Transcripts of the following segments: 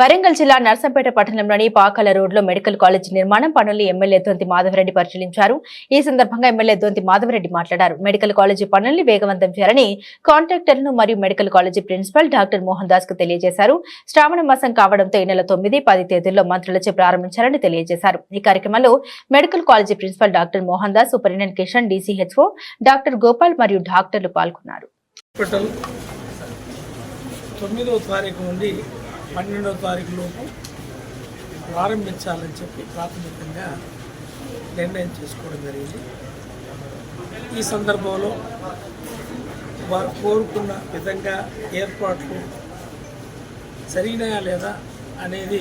వరంగల్ జిల్లా నర్సంపేట పట్టణంలోని పాకల రోడ్లో మెడికల్ కాలేజ్ నిర్మాణం పనులు ఎమ్మెల్యే దొంతి మాధవరెడ్డి పరిశీలించారు. ఈ సందర్భంగా ఎమ్మెల్యే దొంతి మాధవరెడ్డి మాట్లాడారు. మెడికల్ కాలేజీ పనుల్ని వేగవంతం చేయాలని కాంట్రాక్టర్లను మరియు medical college principal doctor Mohan దాస్కు తెలియజేశారు. శ్రావణ మాసం కావడంతో ఈ నెల తొమ్మిది పది తేదీల్లో మంత్రులచే ప్రారంభించాలని తెలియజేశారు. ఈ కార్యక్రమంలో medical college principal doctor Mohan Das superintendent Kishan DCHO doctor Gopal మరియు డాక్టర్లు పాల్గొన్నారు. తొమ్మిదవ తారీఖు నుండి పన్నెండవ తారీఖు లోపు ప్రారంభించాలని చెప్పి ప్రాథమికంగా నిర్ణయం చేసుకోవడం జరిగింది. ఈ సందర్భంలో వారు కోరుకున్న విధంగా ఏర్పాట్లు జరిగినాయా లేదా అనేది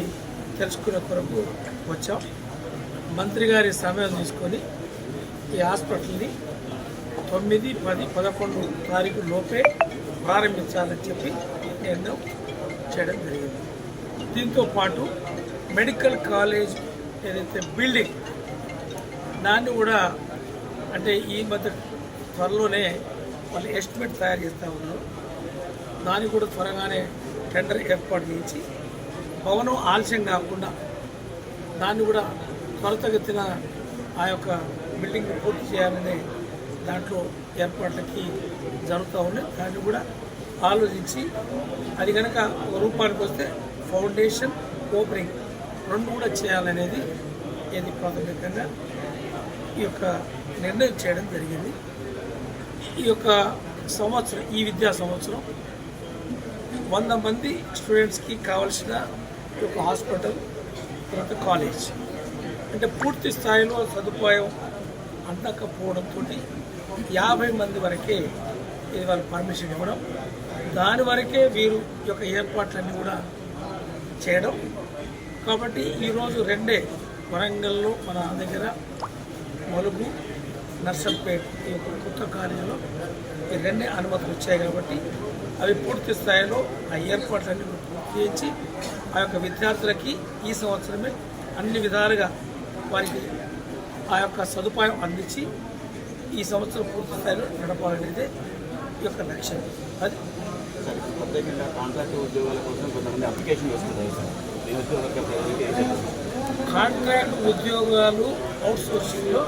తెలుసుకునే కొరకు వచ్చాం. మంత్రి గారి సమయం తీసుకొని ఈ హాస్పిటల్ని తొమ్మిది పది పదకొండు తారీఖు లోపే ప్రారంభించాలని చెప్పి నిర్ణయం చేయడం జరిగింది. దీంతో పాటు మెడికల్ కాలేజ్ ఏదైతే బిల్డింగ్ దాన్ని కూడా అంటే ఈ మధ్య త్వరలోనే వాళ్ళు ఎస్టిమేట్ తయారు చేస్తూ ఉన్నారు. దాన్ని కూడా త్వరగానే టెండర్ ఏర్పాటు చేయించి భవనం ఆలస్యం కాకుండా దాన్ని కూడా త్వరతగతిన ఆ యొక్క బిల్డింగ్ పూర్తి చేయాలనే దాంట్లో ఏర్పాట్లకి జరుగుతూ ఉన్నాయి. దాన్ని కూడా ఆలోచించి అది కనుక ఒక రూపానికి వస్తే ఫౌండేషన్ ఓపెనింగ్ రెండు కూడా చేయాలనేది ఇది ప్రాథమికంగా ఈ యొక్క నిర్ణయం చేయడం జరిగింది. ఈ యొక్క సంవత్సరం ఈ విద్యా సంవత్సరం వంద మంది స్టూడెంట్స్కి కావలసిన ఈ యొక్క హాస్పిటల్ తర్వాత కాలేజ్. అంటే పూర్తి స్థాయిలో సదుపాయం అందకపోవడంతో యాభై మంది వరకే ఇది వాళ్ళు పర్మిషన్ ఇవ్వడం దాని వరకే వీరు ఈ యొక్క ఏర్పాట్లన్నీ కూడా చేయడం. కాబట్టి ఈరోజు రెండే వరంగల్లో మన దగ్గర మలుగు నర్సంపేట్ ఈ యొక్క కొత్త కాలేజీలో ఈ రెండే అనుమతులు వచ్చాయి కాబట్టి అవి పూర్తి స్థాయిలో ఆ ఏర్పాట్లన్నీ పూర్తి చేసి ఆ యొక్క విద్యార్థులకి ఈ సంవత్సరమే అన్ని విధాలుగా వారికి ఆ యొక్క సదుపాయం అందించి ఈ సంవత్సరం పూర్తి స్థాయిలో నడపాలనేదే ఈ యొక్క లక్ష్యం. అది ప్రత్యేకంగా కాంట్రాక్ట్ ఉద్యోగాల కోసం కొంతమంది అప్లికేషన్ సార్. నిరుద్యోగ? కాంట్రాక్ట్ ఉద్యోగాలు అవుట్ సోర్సింగ్లో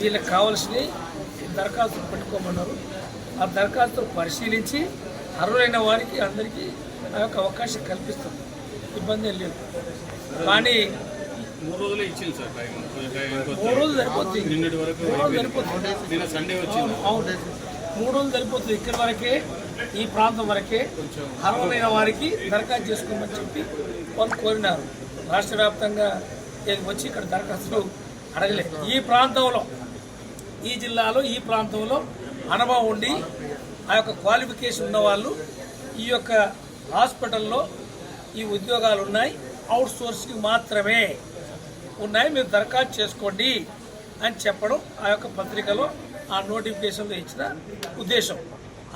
వీళ్ళకి కావాల్సినవి దరఖాస్తులు పెట్టుకోమన్నారు. ఆ దరఖాస్తులు పరిశీలించి అర్హులైన వారికి అందరికీ ఆ యొక్క అవకాశం కల్పిస్తాం. ఇబ్బంది ఏం లేదు. కానీ మూడు రోజులే ఇచ్చింది సార్ టైం మూడు రోజులు సరిపోతుంది. నిన్నటి వరకు సరిపోతుంది. నిన్న సండే వచ్చింది. అవును. మూడు రోజులు సరిపోతుంది ఇక్కడ వరకే ఈ ప్రాంతం వరకే. అర్హులైన వారికి దరఖాస్తు చేసుకోమని చెప్పి వాళ్ళు కోరినారు. రాష్ట్ర వ్యాప్తంగా వచ్చి ఇక్కడ దరఖాస్తులు అడగలేదు ఈ ప్రాంతంలో ఈ జిల్లాలో ఈ ప్రాంతంలో అనుభవం ఉండి ఆ యొక్క క్వాలిఫికేషన్ ఉన్నవాళ్ళు ఈ యొక్క హాస్పిటల్లో ఈ ఉద్యోగాలు ఉన్నాయి. అవుట్ సోర్సింగ్ మాత్రమే ఉన్నాయి. మీరు దరఖాస్తు చేసుకోండి అని చెప్పడం ఆ యొక్క పత్రికలో ఆ నోటిఫికేషన్లో ఇచ్చిన ఉద్దేశం.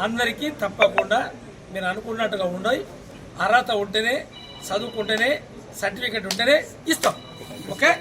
అందరికీ తప్పకుండా మీరు అనుకున్నట్టుగా ఉండవు అర్హత ఉంటేనే చదువుకుంటేనే సర్టిఫికేట్ ఉంటేనే ఇస్తాం. ఓకే?